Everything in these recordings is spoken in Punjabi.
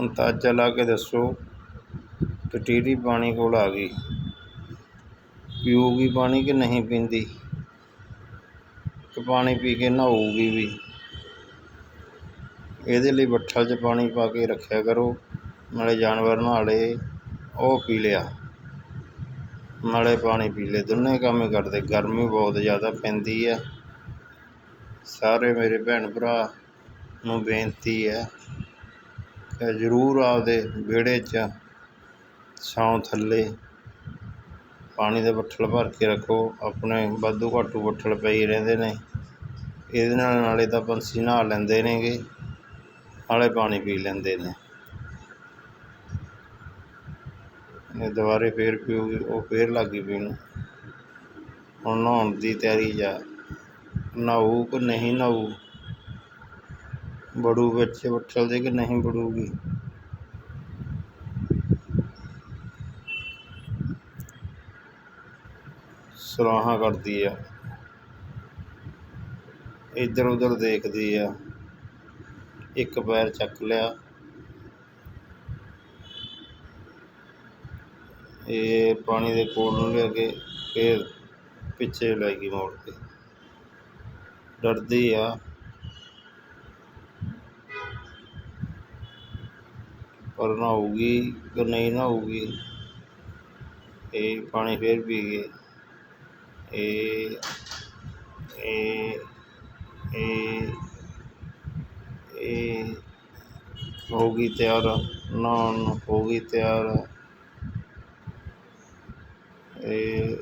ਅੰਦਾਜ਼ਾ ਲਾ ਕੇ ਦੱਸੋ ਟਟੀਰੀ ਪਾਣੀ ਕੋਲ ਆ ਗਈ। ਪੀਊਗੀ ਪਾਣੀ ਕਿ ਨਹੀਂ ਪੀਂਦੀ? ਕਿ ਪਾਣੀ ਪੀ ਕੇ ਨਹਾਊਗੀ ਵੀ। ਇਹਦੇ ਲਈ ਬੱਠਲ 'ਚ ਪਾਣੀ ਪਾ ਕੇ ਰੱਖਿਆ ਕਰੋ, ਨਾਲੇ ਜਾਨਵਰ ਨਹਾ ਲਏ ਉਹ ਪੀ ਲਿਆ। ਨਾਲੇ ਪਾਣੀ ਪੀ ਲਏ। ਦੋਨੇ ਕੰਮ ਹੀ ਕਰਦੇ। ਗਰਮੀ ਬਹੁਤ ਜ਼ਿਆਦਾ ਪੈਂਦੀ ਹੈ ਸਾਰੇ ਮੇਰੇ ਭੈਣ ਭਰਾ ਨੂੰ ਬੇਨਤੀ ਹੈ ਕਿ ਜ਼ਰੂਰ ਆਪਦੇ ਵਿਹੜੇ 'ਚ ਛਾਂ ਥੱਲੇ ਪਾਣੀ ਦੇ ਬੱਠਲ ਭਰ ਕੇ ਰੱਖੋ। ਆਪਣੇ ਵਾਧੂ ਘਾਟੂ ਬੱਠਲ ਪਈ ਰਹਿੰਦੇ ਨੇ। ਇਹਦੇ ਨਾਲ ਨਾਲੇ ਤਾਂ ਪੰਛੀ ਨਹਾ ਲੈਂਦੇ ਨੇਗੇ, ਨਾਲੇ ਪਾਣੀ ਪੀ ਲੈਂਦੇ ਨੇ। ਇਹ ਦੁਬਾਰੇ ਫੇਰ ਪੀਊਗੀ ਉਹ ਫੇਰ ਲੱਗ ਗਈ ਪੀਣ। ਹੁਣ ਨਹਾਉਣ ਦੀ ਤਿਆਰੀ ਜਾ ਨਹਾਊ ਕਿ ਨਹੀਂ ਨਹਾਊ? ਬੜੂ ਵਿੱਚ ਬੱਠਲ ਦੇ ਕਿ ਨਹੀਂ ਬੜੂਗੀ? ਸਰਾਹਾਂ ਕਰਦੀ ਆ। ਇੱਧਰ ਉੱਧਰ ਦੇਖਦੀ ਆ। ਇੱਕ ਪੈਰ ਚੱਕ ਲਿਆ। ਇਹ ਪਾਣੀ ਦੇ ਕੋਲ ਨੂੰ ਲੈ ਕੇ ਫਿਰ ਪਿੱਛੇ ਲੈ ਗਈ ਮੋੜ ਕੇ। ਡਰਦੀ ਆ। ਪਰ ਨਹਾਊਗੀ ਕਿ ਨਹੀਂ ਨਹਾਊਗੀ ਇਹ ਪਾਣੀ ਫਿਰ ਪੀ ਗਏ। ਇਹ ਇਹ ਇਹ ਇਹ ਹੋ ਗਈ ਤਿਆਰ ਨਹਾਉਣ ਹੋ ਗਈ ਤਿਆਰ। ਇਹ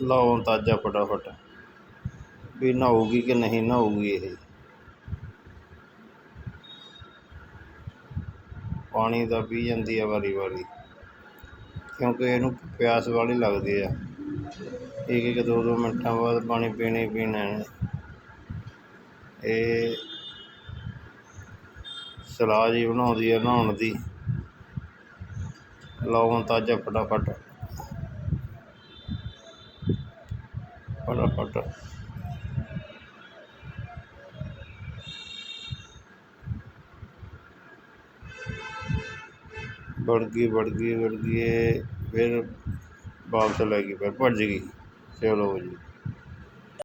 ਲਾਉਣ ਤਾਜ਼ਾ ਫਟਾਫਟ। ਵੀ ਨਹਾਊਗੀ ਕਿ ਨਹੀਂ ਨਹਾਊਗੀ ਇਹ। ਪਾਣੀ ਦਾ ਪੀ ਜਾਂਦੀ ਆ ਵਾਰੀ ਵਾਰੀ। ਕਿਉਂਕਿ ਇਹਨੂੰ ਪਿਆਸ ਵਾਲੀ ਲੱਗਦੀ ਆ। ਇੱਕ ਇੱਕ ਦੋ ਦੋ ਮਿੰਟਾਂ ਬਾਅਦ ਪਾਣੀ ਪੀਣੇ ਹੀ ਪੀਣਾ ਹੈ। ਇਹ ਸਲਾਹ ਜੀ ਬਣਾਉਂਦੀ ਆ ਨਹਾਉਣ ਦੀ। ਲਾਓ ਤਾਜ਼ਾ ਫਟਾਫਟ। ਫਟਾਫਟ। ਵੜ ਗਈ ਵੜ ਗਈ ਵੜ ਗਈ, ਇਹ ਫਿਰ ਵਾਪਸ ਲੈ ਗਈ, ਫਿਰ ਭੱਜ ਗਈ। ਚਲੋ ਜੀ।